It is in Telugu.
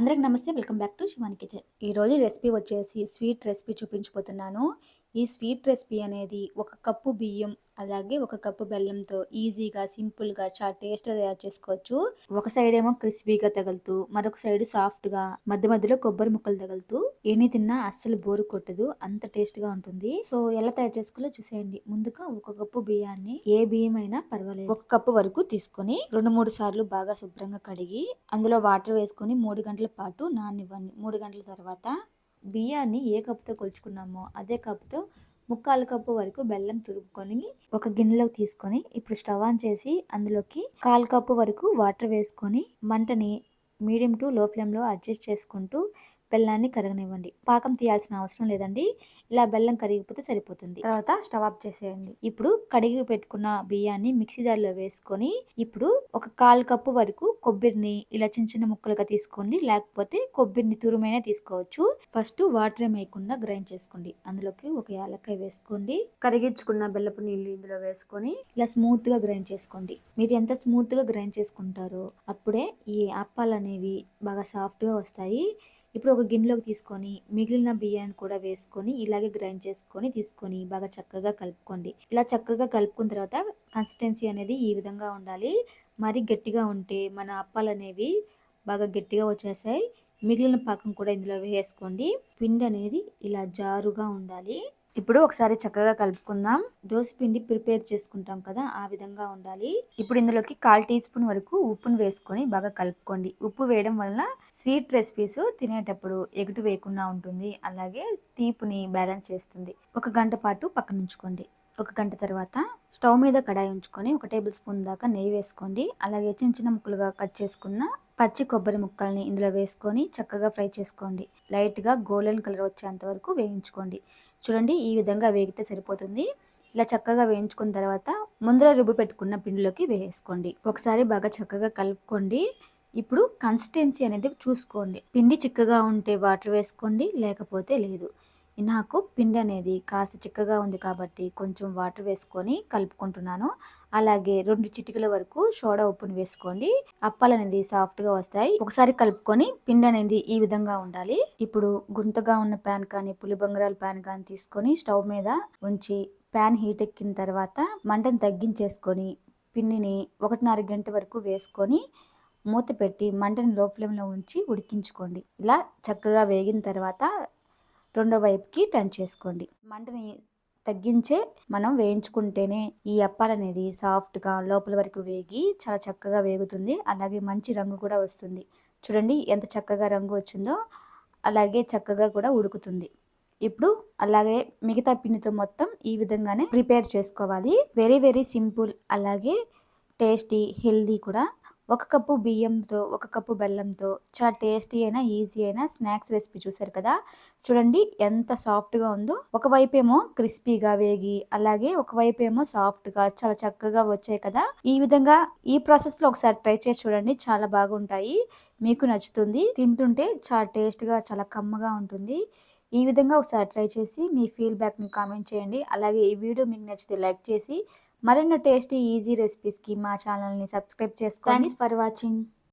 అందరికి నమస్తే welcome back to Shivani kitchen. ఈరోజు రెసిపీ వచ్చేసి స్వీట్ రెసిపీ చూపించిపోతున్నాను ఈ స్వీట్ రెసిపీ అనేది ఒక కప్పు బియ్యం అలాగే ఒక కప్పు బెల్లంతో ఈజీగా సింపుల్గా చాలా టేస్ట్ తయారు చేసుకోవచ్చు. ఒక సైడ్ ఏమో క్రిస్పీగా తగులుతూ మరొక సైడ్ సాఫ్ట్గా మధ్య మధ్యలో కొబ్బరి ముక్కలు తగులుతూ ఎన్ని తిన్నా అస్సలు బోరు కొట్టదు అంత టేస్ట్గా ఉంటుంది. సో ఎలా తయారు చేసుకోవాలో చూసేయండి. ముందుగా ఒక కప్పు బియ్యాన్ని ఏ బియ్యం అయినా పర్వాలేదు. ఒక కప్పు వరకు తీసుకొని రెండు మూడు సార్లు బాగా శుభ్రంగా కడిగి అందులో వాటర్ వేసుకొని మూడు గంటల పాటు నానివ్వండి మూడు గంటల తర్వాత బియ్యాన్ని ఏ కప్పుతో కొలుచుకున్నామో అదే కప్పుతో ముక్కాలు కప్పు వరకు బెల్లం తురుపుకొని ఒక గిన్నెలోకి తీసుకొని ఇప్పుడు స్టవ్ ఆన్ చేసి అందులోకి కాలు కప్పు వరకు వాటర్ వేసుకొని మంటని మీడియం టు లో ఫ్లేమ్లో అడ్జస్ట్ చేసుకుంటూ బెల్లాన్ని కరగనివ్వండి. పాకం తీయాల్సిన అవసరం లేదండి. ఇలా బెల్లం కరిగిపోతే సరిపోతుంది. తర్వాత స్టవ్ ఆఫ్ చేసేయండి. ఇప్పుడు కడిగి పెట్టుకున్న బియ్యాన్ని మిక్సీ జార్లో వేసుకొని ఇప్పుడు ఒక కాల్ కప్పు వరకు కొబ్బరిని ఇలా చిన్న చిన్న ముక్కలుగా తీసుకోండి. లేకపోతే కొబ్బరిని తురుమైనా తీసుకోవచ్చు. ఫస్ట్ వాటర్ ఏం వేయకుండా గ్రైండ్ చేసుకోండి. అందులోకి ఒక యాలక్కాయ వేసుకోండి. కరిగించుకున్న బెల్లపు నీళ్ళు ఇందులో వేసుకొని ఇలా స్మూత్గా గ్రైండ్ చేసుకోండి. మీరు ఎంత స్మూత్గా గ్రైండ్ చేసుకుంటారో అప్పుడే ఈ అప్పాలు అనేవి బాగా సాఫ్ట్గా వస్తాయి. ఇప్పుడు ఒక గిన్నెలోకి తీసుకొని మిగిలిన బియ్యాన్ని కూడా వేసుకొని ఇలాగే గ్రైండ్ చేసుకొని తీసుకొని బాగా చక్కగా కలుపుకోండి. ఇలా చక్కగా కలుపుకున్న తర్వాత కన్సిస్టెన్సీ అనేది ఈ విధంగా ఉండాలి. మరీ గట్టిగా ఉంటే మన అప్పాలు అనేవి బాగా గట్టిగా వచ్చేసాయి మిగిలిన పాకం కూడా ఇందులో వేసుకోండి. పిండి అనేది ఇలా జారుగా ఉండాలి. ఇప్పుడు ఒకసారి చక్కగా కలుపుకుందాం. దోశ పిండి ప్రిపేర్ చేసుకుంటాం కదా ఆ విధంగా ఉండాలి. ఇప్పుడు ఇందులోకి కాల్ టీ స్పూన్ వరకు ఉప్పును వేసుకొని బాగా కలుపుకోండి. ఉప్పు వేయడం వలన స్వీట్ రెసిపీస్ తినేటప్పుడు ఎగుటు వేయకుండా ఉంటుంది. అలాగే తీపుని బ్యాలెన్స్ చేస్తుంది. ఒక గంట పాటు పక్కన ఉంచుకోండి. ఒక గంట తర్వాత స్టవ్ మీద కడాయి ఉంచుకొని ఒక టేబుల్ స్పూన్ దాకా నెయ్యి వేసుకోండి. అలాగే చిన్న చిన్న ముక్కలుగా కట్ చేసుకున్న పచ్చి కొబ్బరి ముక్కల్ని ఇందులో వేసుకొని చక్కగా ఫ్రై చేసుకోండి. లైట్గా గోల్డెన్ కలర్ వచ్చేంత వరకు వేయించుకోండి. చూడండి ఈ విధంగా వేగితే సరిపోతుంది. ఇలా చక్కగా వేయించుకున్న తర్వాత ముందర రుబ్బు పెట్టుకున్న పిండిలోకి వేసుకోండి. ఒకసారి బాగా చక్కగా కలుపుకోండి. ఇప్పుడు కన్సిస్టెన్సీ అనేది చూసుకోండి. పిండి చిక్కగా ఉంటే వాటర్ వేసుకోండి లేకపోతే లేదు. నాకు పిండి అనేది కాస్త చిక్కగా ఉంది కాబట్టి కొంచెం వాటర్ వేసుకొని కలుపుకుంటున్నాను. అలాగే రెండు చిటికల వరకు సోడా ఉప్పుని వేసుకోండి. అప్పాలు అనేది సాఫ్ట్గా వస్తాయి. ఒకసారి కలుపుకొని పిండి అనేది ఈ విధంగా ఉండాలి. ఇప్పుడు గుంతగా ఉన్న ప్యాన్ కానీ పులి బంగారాల ప్యాన్ కానీ తీసుకొని స్టవ్ మీద ఉంచి ప్యాన్ హీట్ ఎక్కిన తర్వాత మంటను తగ్గించేసుకొని పిండిని ఒకటిన్నర గంట వరకు వేసుకొని మూత పెట్టి మంటని లో ఫ్లేమ్లో ఉంచి ఉడికించుకోండి. ఇలా చక్కగా వేగిన తర్వాత రెండో వైపుకి టర్న్ చేసుకోండి. మంటని తగ్గించే మనం వేయించుకుంటేనే ఈ అప్పాలు అనేది సాఫ్ట్గా లోపల వరకు వేగి చాలా చక్కగా వేగుతుంది. అలాగే మంచి రంగు కూడా వస్తుంది. చూడండి ఎంత చక్కగా రంగు వచ్చిందో అలాగే చక్కగా కూడా ఉడుకుతుంది. ఇప్పుడు అలాగే మిగతా పిండితో మొత్తం ఈ విధంగానే ప్రిపేర్ చేసుకోవాలి. వెరీ వెరీ సింపుల్ అలాగే టేస్టీ హెల్దీ కూడా ఒక కప్పు బియ్యంతో ఒక కప్పు బెల్లంతో చాలా టేస్టీ అయినా ఈజీ అయినా స్నాక్స్ రెసిపీ చూసారు కదా? చూడండి ఎంత సాఫ్ట్గా ఉందో. ఒకవైపు ఏమో క్రిస్పీగా వేగి అలాగే ఒకవైపు ఏమో సాఫ్ట్గా చాలా చక్కగా వచ్చాయి కదా? ఈ విధంగా ఈ ప్రాసెస్లో ఒకసారి ట్రై చేసి చూడండి. చాలా బాగుంటాయి. మీకు నచ్చుతుంది. తింటుంటే చాలా టేస్ట్గా చాలా కమ్మగా ఉంటుంది. ఈ విధంగా ఒకసారి ట్రై చేసి మీ ఫీడ్బ్యాక్ని కామెంట్ చేయండి. అలాగే ఈ వీడియో మీకు నచ్చితే లైక్ చేసి మరిన్ని టేస్టీ ఈజీ రెసిపీస్కి మా ఛానల్ని సబ్స్క్రైబ్ చేసుకోండి ఫర్ వాచింగ్